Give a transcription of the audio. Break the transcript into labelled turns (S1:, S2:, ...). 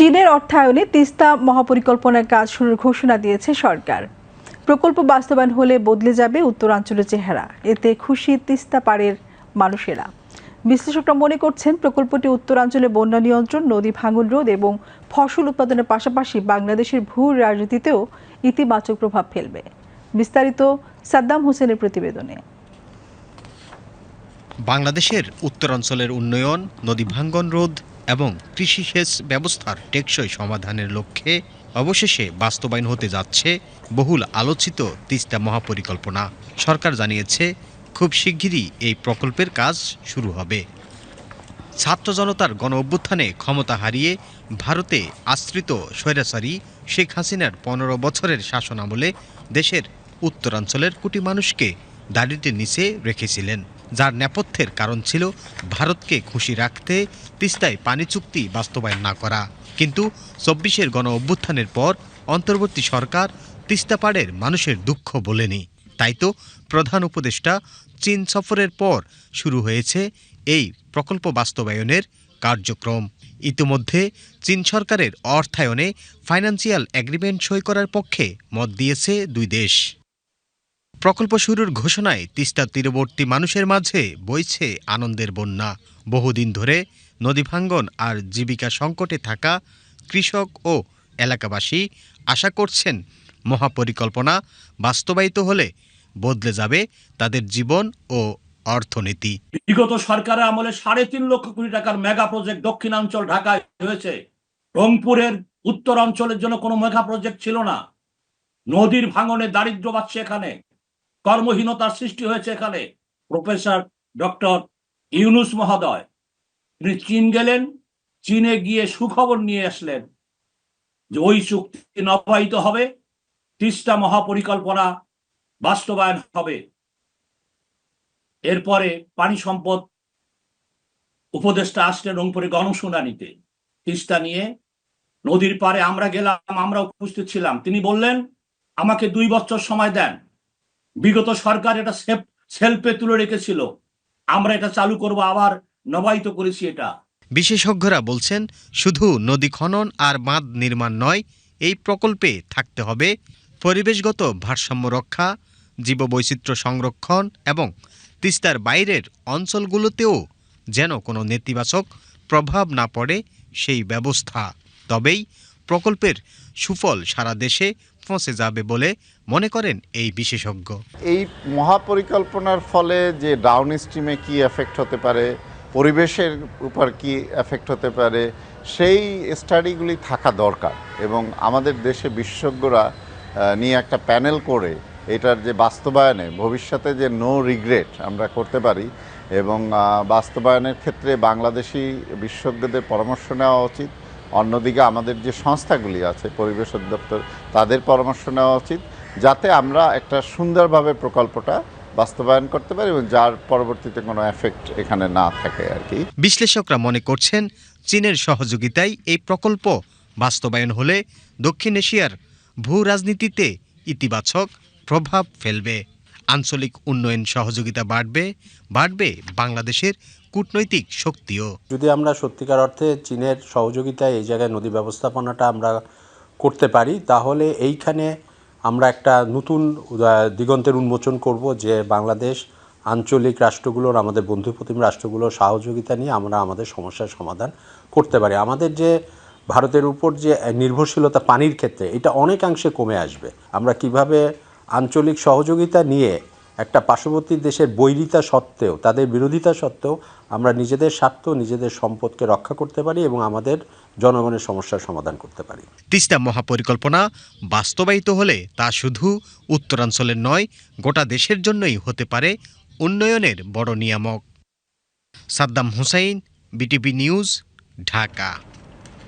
S1: চীনের অর্থায়নে তিস্তা মহাপরিকল্পনার কাজ শুরুর ঘোষণা দিয়েছে সরকার। প্রকল্প বাস্তবায়ন হলে বদলে যাবে উত্তরাঞ্চলের চেহারা। এতে খুশি তিস্তা পাড়ের মানুষেরা। বিশ্লেষকরা মনে করছেন, প্রকল্পটি উত্তরাঞ্চলে বন্যা নিয়ন্ত্রণ, নদী ভাঙন রোধ এবং ফসল উৎপাদনের পাশাপাশি বাংলাদেশের ভূ, রাজনীতিতেও ইতিবাচক প্রভাব ফেলবে। বিস্তারিত সাদ্দাম হোসেনের প্রতিবেদনে।
S2: বাংলাদেশের উত্তরাঞ্চলের উন্নয়ন, নদী ভাঙ্গন রোধ এবং কৃষি সেচ ব্যবস্থার টেকসই সমাধানের লক্ষ্যে অবশেষে বাস্তবায়ন হতে যাচ্ছে বহুল আলোচিত তিস্তা মহাপরিকল্পনা। সরকার জানিয়েছে, খুব শিগগিরই এই প্রকল্পের কাজ শুরু হবে। ছাত্র জনতার গণ অভ্যুত্থানে ক্ষমতা হারিয়ে ভারতে আশ্রিত স্বৈরাচারী শেখ হাসিনার পনেরো বছরের শাসনামলে দেশের উত্তরাঞ্চলের কোটি মানুষকে দাড়িতে নিচে রেখেছিলেন। যার নেপথ্যের কারণ ছিল ভারতকে খুশি রাখতে তিস্তায় পানি চুক্তি বাস্তবায়ন না করা। কিন্তু চব্বিশের গণ অভ্যুত্থানের পর অন্তর্বর্তী সরকার তিস্তা পাড়ের মানুষের দুঃখ বলেনি। তাই তো প্রধান উপদেষ্টা চীন সফরের পর শুরু হয়েছে এই প্রকল্প বাস্তবায়নের কার্যক্রম। ইতিমধ্যে চীন সরকারের অর্থায়নে ফাইন্যান্সিয়াল এগ্রিমেন্ট সই করার পক্ষে মত দিয়েছে দুই দেশ। প্রকল্প শুরুর ঘোষণায় তিস্তা তীরবর্তী মানুষের মাঝে বইছে আনন্দের বন্যা। বহুদিন ধরে নদী ভাঙ্গন আর জীবিকা সংকটে থাকা কৃষক ও এলাকাবাসী আশা করছেন মহাপরিকল্পনা বাস্তবায়িত হলে বদলে যাবে তাদের জীবন ও অর্থনীতি।
S3: বিগত সরকারের আমলে সাড়ে তিন লক্ষ কোটি টাকার মেগা প্রজেক্ট দক্ষিণাঞ্চল ঢাকায় হয়েছে। রংপুরের উত্তরাঞ্চলের জন্য কোনো মেগা প্রজেক্ট ছিল না। নদীর ভাঙনে দারিদ্র বাড়ছে এখানে। কর্মহীনতার সৃষ্টি হয়েছে এখানে। প্রফেসর ডক্টর ইউনুস মহোদয় তিনি চীন গেলেন, চীনে গিয়ে সুখবর নিয়ে আসলেন যে ওই চুক্তি নবায়িত হবে, তিস্তা মহাপরিকল্পনা বাস্তবায়ন হবে। এরপরে পানি সম্পদ উপদেষ্টা আসলেন রংপুরে গণশুনানিতে। তিস্তা নিয়ে নদীর পারে আমরা গেলাম আমরা উপস্থিত ছিলাম। তিনি বললেন, আমাকে দুই বছর সময় দেন। বিগত সরকার এটা সেলফে তুলে রেখেছিল। আমরা এটা চালু করব, আবার নবায়িত করেছি এটা।
S2: বিশেষজ্ঞরা বলছেন, শুধু নদী খনন আর বাঁধ নির্মাণ নয়, এই প্রকল্পে থাকতে হবে পরিবেশগত ভারসাম্য রক্ষা, জীববৈচিত্র্য সংরক্ষণ এবং তিস্তার বাইরের অঞ্চলগুলোতেও যেন কোনো নেতিবাচক প্রভাব না পড়ে সেই ব্যবস্থা। তবেই প্রকল্পের সুফল সারা দেশে পৌঁছে যাবে বলে মনে করেন এই বিশেষজ্ঞ।
S4: এই মহাপরিকল্পনার ফলে যে ডাউন স্ট্রিমে কি এফেক্ট হতে পারে, পরিবেশের উপর কি এফেক্ট হতে পারে, সেই স্টাডিগুলি থাকা দরকার। এবং আমাদের দেশে বিশেষজ্ঞরা নিয়ে একটা প্যানেল করে এটার যে বাস্তবায়নে, ভবিষ্যতে যে নো রিগ্রেট আমরা করতে পারি এবং বাস্তবায়নের ক্ষেত্রে বাংলাদেশি বিশেষজ্ঞদের পরামর্শ নেওয়া উচিত। অন্যদিকে আমাদের যে সংস্থাগুলি আছে, পরিবেশ অধিদপ্তর, তাদের পরামর্শ নেওয়া উচিত যাতে আমরা একটা সুন্দরভাবে প্রকল্পটা বাস্তবায়ন করতে পারি এবং যার পরবর্তীতে কোনো এফেক্ট এখানে না থাকে আর কি।
S2: বিশ্লেষকরা মনে করছেন, চীনের সহযোগিতায় এই প্রকল্প বাস্তবায়ন হলে দক্ষিণ এশিয়ার ভূ রাজনীতিতে ইতিবাচক প্রভাব ফেলবে। আঞ্চলিক উন্নয়ন সহযোগিতা বাড়বে বাড়বে বাংলাদেশের কূটনৈতিক শক্তিও।
S5: যদি আমরা সত্যিকার অর্থে চীনের সহযোগিতায় এই জায়গায় নদী ব্যবস্থাপনাটা আমরা করতে পারি, তাহলে এইখানে আমরা একটা নতুন দিগন্তের উন্মোচন করব যে বাংলাদেশ আঞ্চলিক রাষ্ট্রগুলোর, আমাদের বন্ধু প্রতিম রাষ্ট্রগুলোর সহযোগিতা নিয়ে আমরা আমাদের সমস্যার সমাধান করতে পারি। আমাদের যে ভারতের উপর যে নির্ভরশীলতা পানির ক্ষেত্রে, এটা অনেকাংশে কমে আসবে। আমরা কীভাবে আঞ্চলিক সহযোগিতা নিয়ে একটা পার্শ্ববর্তী দেশের বৈরিতা সত্ত্বেও, তাদের বিরোধিতা সত্ত্বেও আমরা নিজেদের স্বার্থ, নিজেদের সম্পদকে রক্ষা করতে পারি এবং আমাদের জনগণের সমস্যার সমাধান করতে পারি।
S2: তিস্তা মহাপরিকল্পনা বাস্তবায়িত হলে তা শুধু উত্তরাঞ্চলের নয়, গোটা দেশের জন্যই হতে পারে উন্নয়নের বড় নিয়ামক। Saddam Hussain, BTV news, Dhaka.